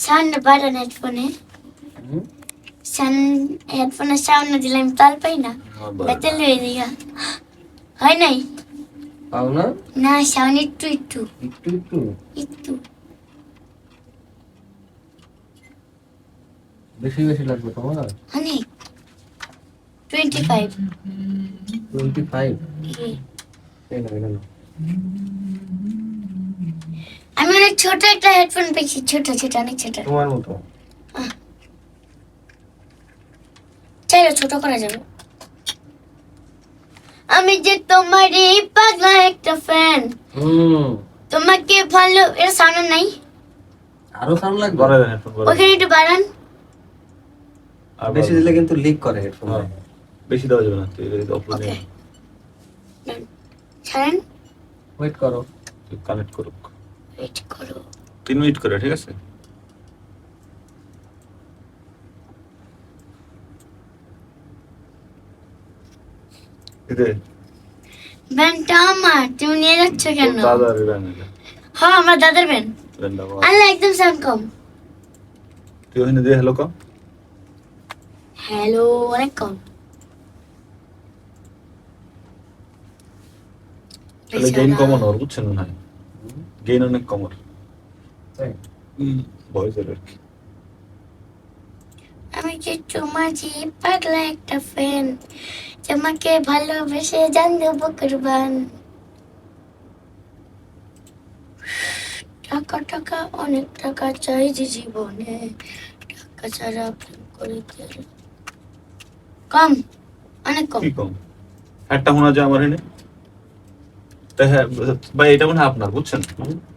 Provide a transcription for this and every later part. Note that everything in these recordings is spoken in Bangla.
সাউন্ড বাড়ান হেডফোনে হুম? সাউন্ড দিলে আমি তাল পাই না। বেতাল হয়ে দিয়া হয় নাই পাও না না সাউন্ড একটু একটু একটু একটু একটু বেশি বেশি লাগবে তোমার অনেক টোয়েন্টি ফাইভ টোয়েন্টি ফাইভ এই না আমি অনেক ছোট একটা হেডফোন পেয়েছি। ছোট ছোট অনেক ছোট। তোমার মতো। চাইলে ছোট করা যাবে। আমি যে তোমারই পাগলা একটা ফ্যান তোমাকে ভালো এর সাউন্ড নাই। আরও সাউন্ড লাগবে? ওখানে একটু বাড়ান। আর বেশি দিলে কিন্তু লিক করে হেডফোন হ্যাঁ। বেশি দেওয়া যাবে না তুই অপলোড ওকে ছাড়েন। ওয়েট করো। কানেক্ট করুক। ওয়েট করো। তিন মিনিট করে ঠিক আছে? এতে? ব্যানটা আমার তুমি নিয়ে যাচ্ছ কেন? দাদার ব্যান হ্যাঁ আমার দাদার ব্যান। আল্লাহ একদম সাউন্ড কম। তুই ওখানে দিয়ে হ্যালো কম। হ্যালো অনেক কম। তাহলে গেইন কমানো ওর বুঝছেন হয় গেইন অনেক কমার তাই? আর কি। আমি যে তোমাজি পাগলা একটা ফ্যান তোমাকে ভালোবেসে জান দেবো কুরবান। টাকা টাকা অনেক টাকা চাই যে জীবনে। টাকা ছাড়া প্রেম করিতে কম? অনেক কম। কি কম? একটা যায় আমার এনে ভাই এটা মনে হয় আপনার বুঝছেন?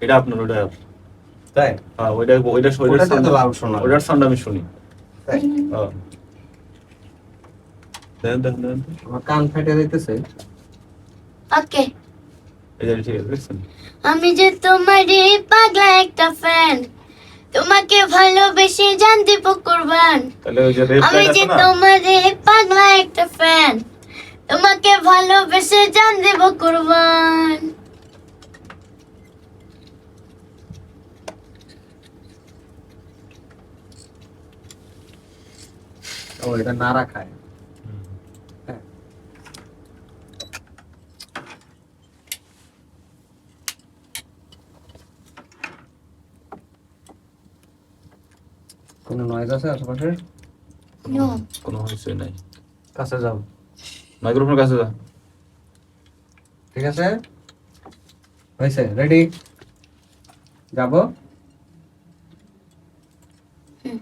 এটা আপনার ওটা তাই? হ্যাঁ ওইটা ওইটা ওইটার তো sound- loud শোনা। ওইটার সাউন্ড আমি শুনি। হ্যাঁ কান ফেটে ওকে। যে ঠিক আছে আমি যে তোমারই পাগলা একটা ফ্যান তোমাকে ভালোবেসে জান দেবো কুরবান। তাহলে ওই যে রেপ আমি যে তোমারে পাগলা একটা ফ্যান তোমাকে ভালোবেসে জান দেব কুরবান ও এটা না রাখায় হ্যাঁ। কোনো নয়েজ আছে আশেপাশে? কোনো হয়েছে নাই। কাছে যাও। মাইক্রোফোনের কাছে যা। ঠিক আছে? হয়েছে রেডি যাব? হুম।